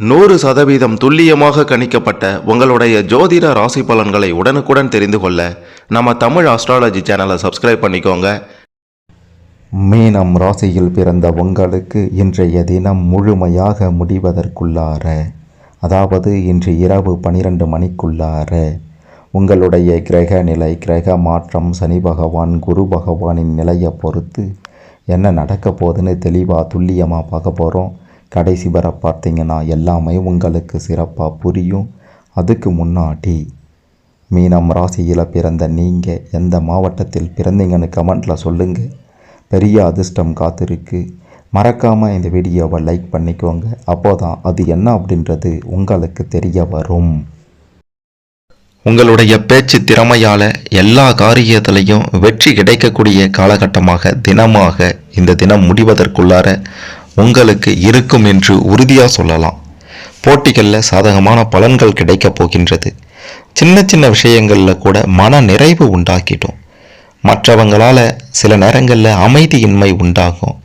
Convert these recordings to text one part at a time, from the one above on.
நூறு சதவீதம் துல்லியமாக கணிக்கப்பட்ட உங்களுடைய ஜோதிட ராசி பலன்களை உடனுக்குடன் தெரிந்து கொள்ள நம்ம தமிழ் ஆஸ்ட்ராலஜி சேனலை சப்ஸ்கிரைப் பண்ணிக்கோங்க. மீனம் ராசியில் பிறந்த உங்களுக்கு இன்றைய தினம் முழுமையாக முடிவதற்குள்ளார அதாவது இன்று இரவு பனிரெண்டு மணிக்குள்ளார உங்களுடைய கிரக நிலை கிரக மாற்றம் சனி பகவான் குரு பகவானின் நிலையை பொறுத்து என்ன நடக்க போகுதுன்னு தெளிவாக துல்லியமாக பார்க்க போகிறோம் கடைசி வரை பார்த்தீங்கன்னா எல்லாமே உங்களுக்கு சிறப்பாக புரியும். அதுக்கு முன்னாடி மீனம் ராசியில் பிறந்த நீங்கள் எந்த மாவட்டத்தில் பிறந்தீங்கன்னு கமெண்ட்டில் சொல்லுங்கள் பெரிய அதிர்ஷ்டம் காத்திருக்கு. மறக்காமல் இந்த வீடியோவை லைக் பண்ணிக்கோங்க. அப்போதான் அது என்ன அப்படின்றது உங்களுக்கு தெரிய வரும். உங்களுடைய பேச்சு திறமையால் எல்லா காரியத்திலையும் வெற்றி கிடைக்கக்கூடிய காலகட்டமாக தினமாக இந்த தினம் முடிவதற்குள்ளார உங்களுக்கு இருக்கும் என்று உறுதியாக சொல்லலாம். போட்டிகளில் சாதகமான பலன்கள் கிடைக்கப் போகின்றது. சின்ன சின்ன விஷயங்களில் கூட மன நிறைவு உண்டாக்கிடும். மற்றவங்களால் சில நேரங்களில் அமைதியின்மை உண்டாகும்.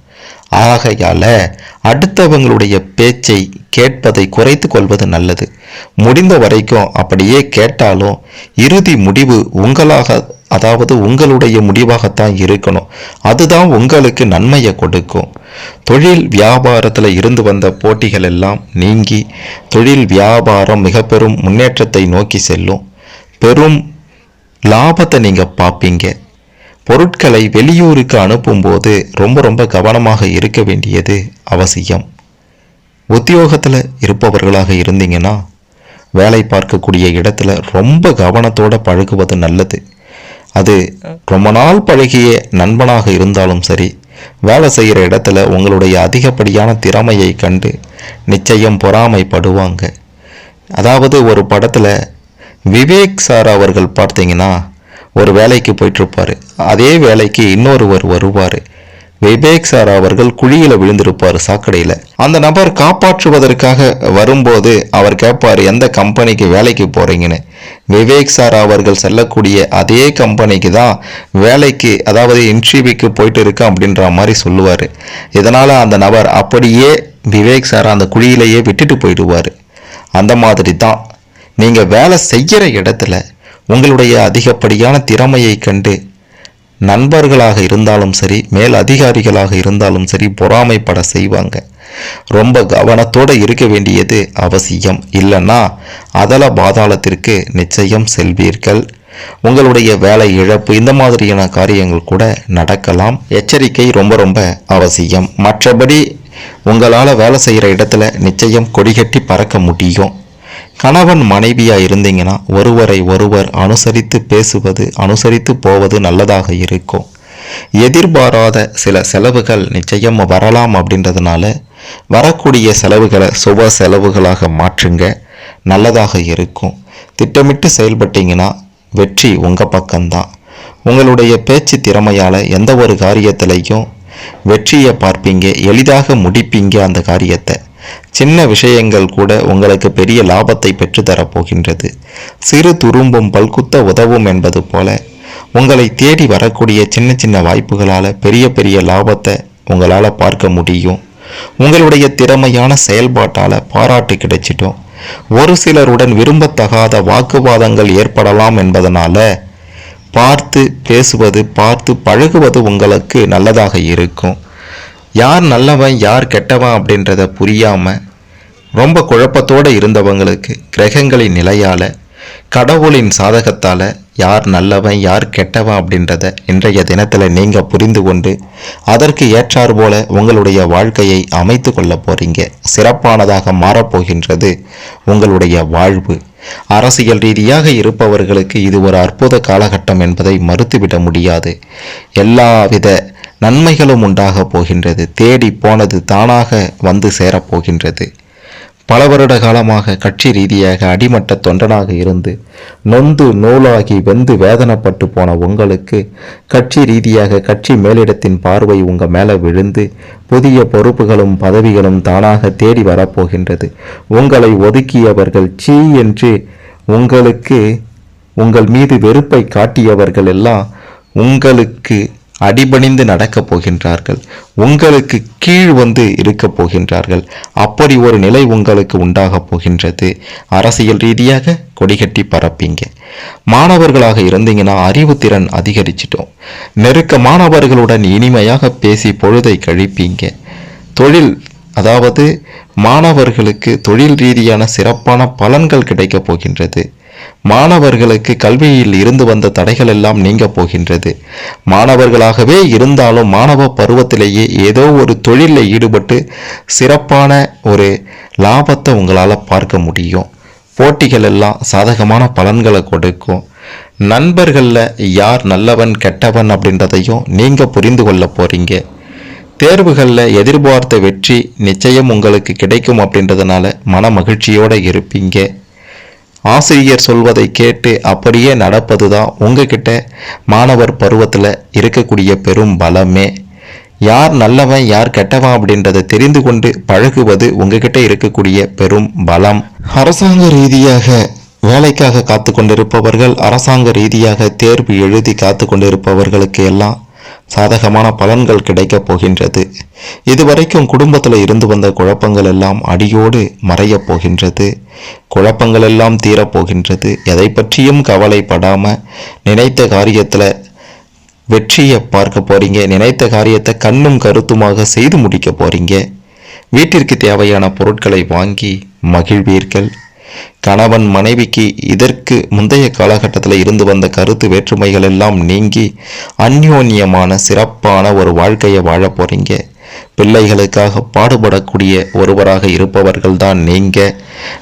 ஆகையால் அடுத்தவங்களுடைய பேச்சை கேட்பதை குறைத்து கொள்வது நல்லது. முடிந்த வரைக்கும் அப்படியே கேட்டாலும் இறுதி முடிவு உங்களாக அதாவது உங்களுடைய முடிவாகத்தான் இருக்கணும். அதுதான் உங்களுக்கு நன்மையை கொடுக்கும். தொழில் வியாபாரத்தில் இருந்து வந்த போட்டிகள் எல்லாம் நீங்கி தொழில் வியாபாரம் மிக பெரும் முன்னேற்றத்தை நோக்கி செல்லும். பெரும் லாபத்தை நீங்கள் பார்ப்பீங்க. பொருட்களை வெளியூருக்கு அனுப்பும்போது ரொம்ப ரொம்ப கவனமாக இருக்க வேண்டியது அவசியம். உத்தியோகத்தில் இருப்பவர்களாக இருந்தீங்கன்னா வேலை பார்க்கக்கூடிய இடத்துல ரொம்ப கவனத்தோடு பழகுவது நல்லது. அது ரொம்ப நாள் பழகிய நண்பனாக இருந்தாலும் சரி வேலை செய்கிற இடத்துல உங்களுடைய அதிகப்படியான திறமையை கண்டு நிச்சயம் பொறாமைப்படுவாங்க. அதாவது ஒரு படத்தில் விவேக் சார் அவர்கள் பார்த்தீங்கன்னா ஒரு வேலைக்கு போயிட்டுருப்பாரு. அதே வேலைக்கு இன்னொருவர் வருவார். விவேக் சார் அவர்கள் குழியில் விழுந்திருப்பார் சாக்கடையில். அந்த நபர் காப்பாற்றுவதற்காக வரும்போது அவர் கேட்பார் எந்த கம்பெனிக்கு வேலைக்கு போகிறீங்கன்னு விவேக் சார் அவர்கள் செல்லக்கூடிய அதே கம்பெனிக்கு தான் வேலைக்கு அதாவது இன்டர்வியூக்கு போயிட்டு இருக்கேன் அப்படின்ற மாதிரி சொல்லுவார். இதனால் அந்த நபர் அப்படியே விவேக் சார் அந்த குழியிலேயே விட்டுட்டு போயிடுவார். அந்த மாதிரி தான். நீங்கள் வேலை செய்கிற இடத்துல உங்களுடைய அதிகப்படியான திறமையை கண்டு நண்பர்களாக இருந்தாலும் சரி மேல் அதிகாரிகளாக இருந்தாலும் சரி பொறாமைப்பட செய்வாங்க. ரொம்ப கவனத்தோடு இருக்க வேண்டியது அவசியம். இல்லைன்னா அதல பாதாளத்திற்கு நிச்சயம் செல்வீர்கள். உங்களுடைய வேலை இழப்பு இந்த மாதிரியான காரியங்கள் கூட நடக்கலாம். எச்சரிக்கை ரொம்ப ரொம்ப அவசியம். மற்றபடி உங்களால் வேலை செய்கிற இடத்துல நிச்சயம் கொடிகட்டி பறக்க முடியும். கணவன் மனைவியாக இருந்தீங்கன்னா ஒருவரை ஒருவர் அனுசரித்து பேசுவது அனுசரித்து போவது நல்லதாக இருக்கும். எதிர்பாராத சில செலவுகள் நிச்சயம் வரலாம் அப்படின்றதுனால வரக்கூடிய செலவுகளை சுப செலவுகளாக மாற்றுங்க. நல்லதாக இருக்கும். திட்டமிட்டு செயல்பட்டீங்கன்னா வெற்றி உங்கள் பக்கம்தான். உங்களுடைய பேச்சு திறமையால் எந்த ஒரு காரியத்திலையும் வெற்றியை பார்ப்பீங்க எளிதாக முடிப்பீங்க அந்த காரியத்தை. சின்ன விஷயங்கள் கூட உங்களுக்கு பெரிய லாபத்தை பெற்றுத்தரப்போகின்றது சிறு துரும்பும் பல்குத்த உதவும் என்பது போல உங்களை தேடி வரக்கூடிய சின்ன சின்ன வாய்ப்புகளால் பெரிய பெரிய லாபத்தை உங்களால் பார்க்க முடியும். உங்களுடைய திறமையான செயல்பாட்டால் பாராட்டு கிடைச்சிட்டும் ஒரு சிலருடன் விரும்பத்தகாத வாக்குவாதங்கள் ஏற்படலாம் என்பதனால பார்த்து பேசுவது பார்த்து பழகுவது உங்களுக்கு நல்லதாக இருக்கும். யார் நல்லவன் யார் கெட்டவன் அப்படின்றத புரியாமல் ரொம்ப குழப்பத்தோடு இருந்தவங்களுக்கு கிரகங்களின் நிலையால் கடவுளின் சாதகத்தால் யார் நல்லவன் யார் கெட்டவன் அப்படின்றத இன்றைய தினத்தில் நீங்கள் புரிந்து கொண்டு அதற்கு ஏற்றார் போல உங்களுடைய வாழ்க்கையை அமைத்து கொள்ள போகிறீங்க சிறப்பானதாக மாறப்போகின்றது உங்களுடைய வாழ்வு. அரசியல் ரீதியாக இருப்பவர்களுக்கு இது ஒரு அற்புத காலகட்டம் என்பதை மறுத்துவிட முடியாது. எல்லாவித நன்மைகளும் உண்டாக போகின்றது. தேடி போனது தானாக வந்து சேரப்போகின்றது பல வருட காலமாக கட்சி ரீதியாக அடிமட்ட தொண்டனாக இருந்து நொந்து நூலாகி வெந்து வேதனைப்பட்டு போன உங்களுக்கு கட்சி ரீதியாக கட்சி மேலிடத்தின் பார்வை உங்கள் மேலே விழுந்து புதிய பொறுப்புகளும் பதவிகளும் தானாக தேடி வரப்போகின்றது உங்களை ஒதுக்கியவர்கள் சீ என்று உங்களுக்கு உங்கள் மீது வெறுப்பை காட்டியவர்கள் எல்லாம் உங்களுக்கு அடிபணிந்து நடக்கப் போகின்றார்கள். உங்களுக்கு கீழ் வந்து இருக்கப் போகின்றார்கள். அப்படி ஒரு நிலை உங்களுக்கு உண்டாகப் போகின்றது. அரசியல் ரீதியாக கொடிகட்டி பரப்பீங்க. மாணவர்களாக இருந்தீங்கன்னா அறிவுத்திறன் அதிகரிச்சிட்டோம் நெருக்க மாணவர்களுடன் இனிமையாக பேசி பொழுதை கழிப்பீங்க. தொழில் அதாவது மாணவர்களுக்கு தொழில் ரீதியான சிறப்பான பலன்கள் கிடைக்கப் போகின்றது. மாணவர்களுக்கு கல்வியில் இருந்து வந்த தடைகள் எல்லாம் நீங்க போகின்றது. மாணவர்களாகவே இருந்தாலும் மாணவ பருவத்திலேயே ஏதோ ஒரு தொழிலில் ஈடுபட்டு சிறப்பான ஒரு லாபத்தை உங்களால் பார்க்க முடியும். போட்டிகள் எல்லாம் சாதகமான பலன்களை கொடுக்கும். நண்பர்களில் யார் நல்லவன் கெட்டவன் அப்படின்றதையும் நீங்கள் புரிந்து கொள்ள போகிறீங்க தேர்வுகளில் எதிர்பார்த்த வெற்றி நிச்சயம் உங்களுக்கு கிடைக்கும் அப்படின்றதுனால மன மகிழ்ச்சியோடு இருப்பீங்க. ஆசிரியர் சொல்வதை கேட்டு அப்படியே நடப்பது தான் உங்ககிட்ட மாணவர் பருவத்தில் இருக்கக்கூடிய பெரும் பலமே. யார் நல்லவன் யார் கெட்டவன் அப்படின்றத தெரிந்து கொண்டு பழகுவது உங்ககிட்ட இருக்கக்கூடிய பெரும் பலம். அரசாங்க ரீதியாக வேலைக்காக காத்து கொண்டிருப்பவர்கள் அரசாங்க ரீதியாக தேர்வு எழுதி காத்து கொண்டிருப்பவர்களுக்கு எல்லாம் சாதகமான பலன்கள் கிடைக்கப் போகின்றது. இதுவரைக்கும் குடும்பத்தில் இருந்து வந்த குழப்பங்கள் எல்லாம் அடியோடு மறையப் போகின்றது. குழப்பங்கள் எல்லாம் தீரப்போகின்றது எதை பற்றியும் கவலைப்படாமல் நினைத்த காரியத்தில் வெற்றியை பார்க்க போகிறீங்க நினைத்த காரியத்தை கண்ணும் கருத்துமாக செய்து முடிக்க போகிறீங்க வீட்டிற்கு தேவையான பொருட்களை வாங்கி மகிழ்வீர்கள். கணவன் மனைவிக்கு இதற்கு முந்தைய காலகட்டத்தில் இருந்து வந்த கருத்து வேற்றுமைகள் எல்லாம் நீங்கி அந்யோன்யமான சிறப்பான ஒரு வாழ்க்கையை வாழ போறீங்க. பிள்ளைகளுக்காக பாடுபடக்கூடிய ஒருவராக இருப்பவர்கள் தான் நீங்க.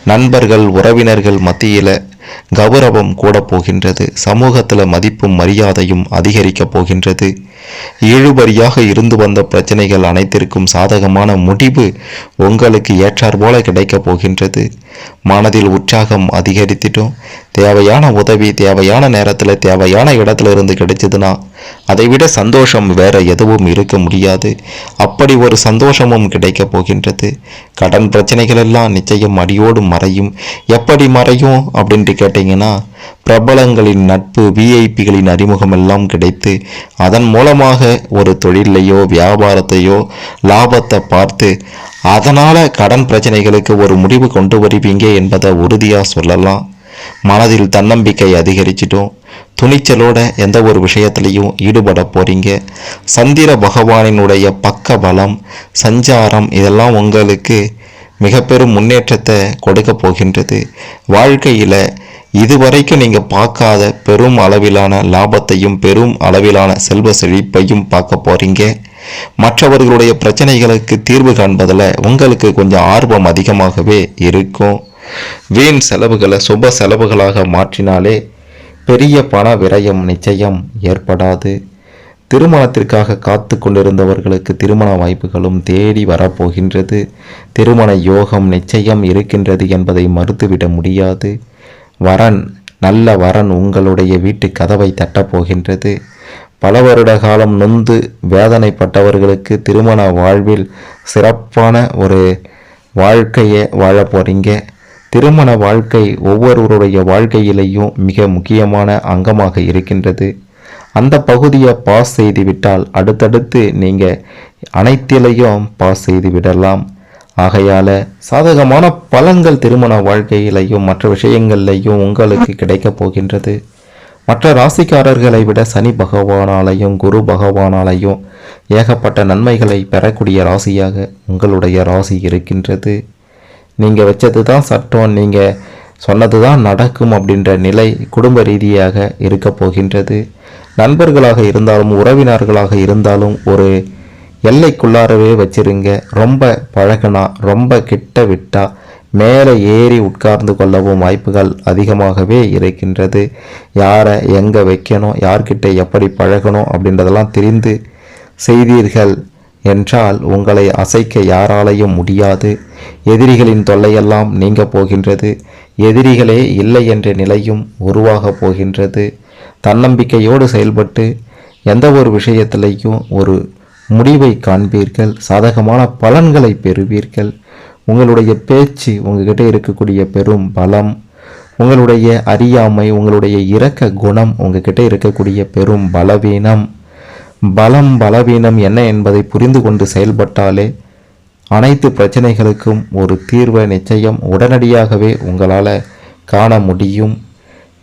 நண்பர்கள் உறவினர்கள் மத்தியில் கௌரவம் கூட போகின்றது. சமூகத்தில் மதிப்பும் மரியாதையும் அதிகரிக்கப் போகின்றது. இழுபறியாக இருந்து வந்த பிரச்சனைகள் அனைத்திற்கும் சாதகமான முடிவு உங்களுக்கு ஏற்றாற்போல கிடைக்கப் போகின்றது. மனதில் உற்சாகம் அதிகரித்திட்டோம் தேவையான உதவி தேவையான நேரத்தில் தேவையான இடத்துல இருந்து கிடைச்சதுன்னா அதை விட சந்தோஷம் வேற எதுவும் இருக்க முடியாது. அப்படி ஒரு சந்தோஷமும் கிடைக்கப் போகின்றது. கடன் பிரச்சனைகள் எல்லாம் நிச்சயம் அடியோடு மறையும். எப்படி மறையும் அப்படின்ட்டு கேட்டிங்கன்னா பிரபலங்களின் நட்பு விஐபிகளின் அறிமுகம் எல்லாம் கிடைத்து அதன் மூலமாக ஒரு தொழிலையோ வியாபாரத்தையோ லாபத்தை பார்த்து அதனால் கடன் பிரச்சனைகளுக்கு ஒரு முடிவு கொண்டு வருவீங்க என்பதை உறுதியாக சொல்லலாம். மனதில் தன்னம்பிக்கை அதிகரிச்சிட்டும். துணிச்சலோட எந்த ஒரு விஷயத்திலையும் ஈடுபட போறீங்க. சந்திர பகவானினுடைய பக்க பலம் சஞ்சாரம் இதெல்லாம் உங்களுக்கு மிக பெரும் முன்னேற்றத்தை கொடுக்க போகின்றது. வாழ்க்கையில் இதுவரைக்கும் நீங்கள் பார்க்காத பெரும் அளவிலான லாபத்தையும் பெரும் அளவிலான செல்வ செழிப்பையும் பார்க்க போறீங்க. மற்றவர்களுடைய பிரச்சனைகளுக்கு தீர்வு காண்பதில் உங்களுக்கு கொஞ்சம் ஆர்வம் அதிகமாகவே இருக்கும். வீண் செலவுகளை சுப செலவுகளாக மாற்றினாலே பெரிய பண விரயம் நிச்சயம் ஏற்படாது. திருமணத்திற்காக காத்து கொண்டிருந்தவர்களுக்கு திருமண வாய்ப்புகளும் தேடி வரப்போகின்றது. திருமண யோகம் நிச்சயம் இருக்கின்றது என்பதை மறுத்துவிட முடியாது. வரன் நல்ல வரன் உங்களுடைய வீட்டு கதவை தட்டப்போகின்றது. பல வருட காலம் நொந்து வேதனைப்பட்டவர்களுக்கு திருமண வாழ்வில் சிறப்பான ஒரு வாழ்க்கையை வாழ போறீங்க. திருமண வாழ்க்கை ஒவ்வொருவருடைய வாழ்க்கையிலையும் மிக முக்கியமான அங்கமாக இருக்கின்றது. அந்த பகுதியை பாஸ் செய்து விட்டால் அடுத்தடுத்து நீங்கள் அனைத்திலையும் பாஸ் செய்து விடலாம் ஆகையால் சாதகமான பலன்கள் திருமண வாழ்க்கையிலையும் மற்ற விஷயங்கள்லையும் உங்களுக்கு கிடைக்கப் போகின்றது. மற்ற ராசிக்காரர்களை விட சனி பகவானாலையும் குரு பகவானாலையும் ஏகப்பட்ட நன்மைகளை பெறக்கூடிய ராசியாக உங்களுடைய ராசி இருக்கின்றது. நீங்கள் வச்சது தான் சட்டம் நீங்கள் சொன்னது தான் நடக்கும் அப்படின்ற நிலை குடும்ப ரீதியாக இருக்க போகின்றது. நண்பர்களாக இருந்தாலும் உறவினர்களாக இருந்தாலும் ஒரு எல்லைக்குள்ளாரவே வச்சிருங்க. ரொம்ப பழகனா ரொம்ப கிட்ட விட்டா மேலே ஏறி உட்கார்ந்து கொள்ளவும் வாய்ப்புகள் அதிகமாகவே இருக்கின்றது. யாரை எங்கே வைக்கணும் யார்கிட்ட எப்படி பழகணும் அப்படின்றதெல்லாம் தெரிந்து செய்தீர்கள். என்றால் உங்களை அசைக்க யாராலையும் முடியாது. எதிரிகளின் தொல்லையெல்லாம் நீங்க போகின்றது. எதிரிகளே இல்லை என்ற நிலையும் உருவாக போகின்றது. தன்னம்பிக்கையோடு செயல்பட்டு எந்த ஒரு விஷயத்திலையும் ஒரு முடிவை காண்பீர்கள். சாதகமான பலன்களை பெறுவீர்கள். உங்களுடைய பேச்சு உங்ககிட்ட இருக்கக்கூடிய பெரும் பலம் உங்களுடைய அறியாமை உங்களுடைய இரக்க குணம் உங்ககிட்ட இருக்கக்கூடிய பெரும் பலவீனம். பலம் பலவீனம் என்ன என்பதை புரிந்து கொண்டு செயல்பட்டாலே அனைத்து பிரச்சனைகளுக்கும் ஒரு தீர்வை நிச்சயம் உடனடியாகவே உங்களால் காண முடியும்.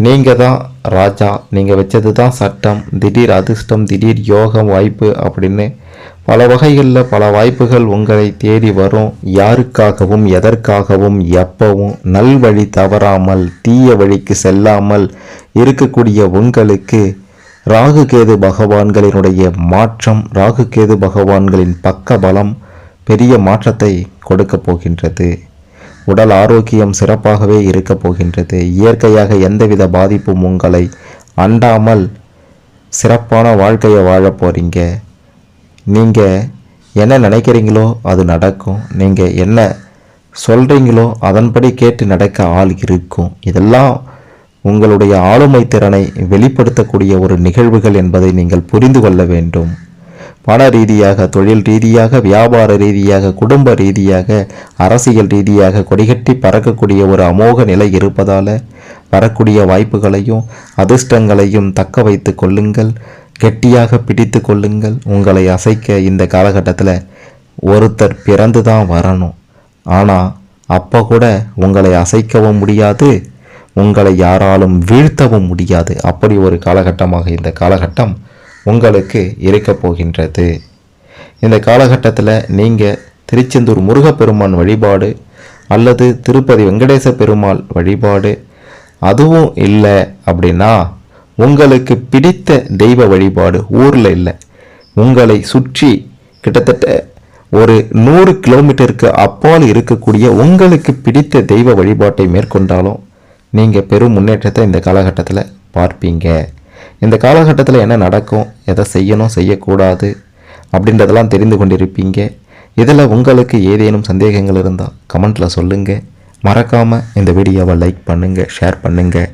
நீங்கள் தான் ராஜா நீங்கள் வச்சது தான் சட்டம் திடீர் அதிர்ஷ்டம் திடீர் யோகம் வாய்ப்பு அப்படின்னு பல வகைகளில் பல வாய்ப்புகள் உங்களை தேடி வரும். யாருக்காகவும் எதற்காகவும் எப்பவும் நல்வழி தவறாமல் தீய வழிக்கு செல்லாமல் இருக்கக்கூடிய உங்களுக்கு ராகுகேது பகவான்களினுடைய மாற்றம் ராகுகேது பகவான்களின் பக்க பலம் பெரிய மாற்றத்தை கொடுக்கப் போகின்றது. உடல் ஆரோக்கியம் சிறப்பாகவே இருக்க போகின்றது. இயற்கையாக எந்தவித பாதிப்பும் உங்களை அண்டாமல் சிறப்பான வாழ்க்கையை வாழ போகிறீங்க நீங்கள் என்ன நினைக்கிறீங்களோ அது நடக்கும். நீங்கள் என்ன சொல்கிறீங்களோ அதன்படி கேட்டு நடக்க ஆள் இருக்கும். இதெல்லாம் உங்களுடைய ஆளுமை திறனை வெளிப்படுத்தக்கூடிய ஒரு நிகழ்வுகள் என்பதை நீங்கள் புரிந்து கொள்ள வேண்டும். பண ரீதியாக தொழில் ரீதியாக வியாபார ரீதியாக குடும்ப ரீதியாக அரசியல் ரீதியாக கொடிகட்டி பறக்கக்கூடிய ஒரு அமோக நிலை இருப்பதால் வரக்கூடிய வாய்ப்புகளையும் அதிர்ஷ்டங்களையும் தக்க வைத்து கொள்ளுங்கள். கெட்டியாக பிடித்து கொள்ளுங்கள். உங்களை அசைக்க இந்த காலகட்டத்தில் ஒருத்தர் பிறந்து தான் வரணும். ஆனால் அப்போ கூட உங்களை அசைக்கவும் முடியாது. உங்களை யாராலும் வீழ்த்தவும் முடியாது. அப்படி ஒரு காலகட்டமாக இந்த காலகட்டம் உங்களுக்கு இருக்கப் போகின்றது. இந்த காலகட்டத்தில் நீங்கள் திருச்செந்தூர் முருகப்பெருமான் வழிபாடு அல்லது திருப்பதி வெங்கடேச பெருமாள் வழிபாடு அதுவும் இல்லை அப்படின்னா உங்களுக்கு பிடித்த தெய்வ வழிபாடு ஊரில் இல்லை. உங்களை சுற்றி கிட்டத்தட்ட ஒரு நூறு கிலோமீட்டருக்கு அப்பால் இருக்கக்கூடிய உங்களுக்கு பிடித்த தெய்வ வழிபாட்டை மேற்கொண்டாலும் நீங்கள் பெரும் முன்னேற்றத்தை இந்த காலகட்டத்தில் பார்ப்பீங்க. இந்த காலகட்டத்தில் என்ன நடக்கும்? எதை செய்யணும்? செய்யக்கூடாது அப்படின்றதெல்லாம் தெரிந்து கொண்டிருப்பீங்க. இதில் உங்களுக்கு ஏதேனும் சந்தேகங்கள் இருந்தால் கமெண்ட்டில் சொல்லுங்கள் மறக்காமல் இந்த வீடியோவை லைக் பண்ணுங்கள் ஷேர் பண்ணுங்கள்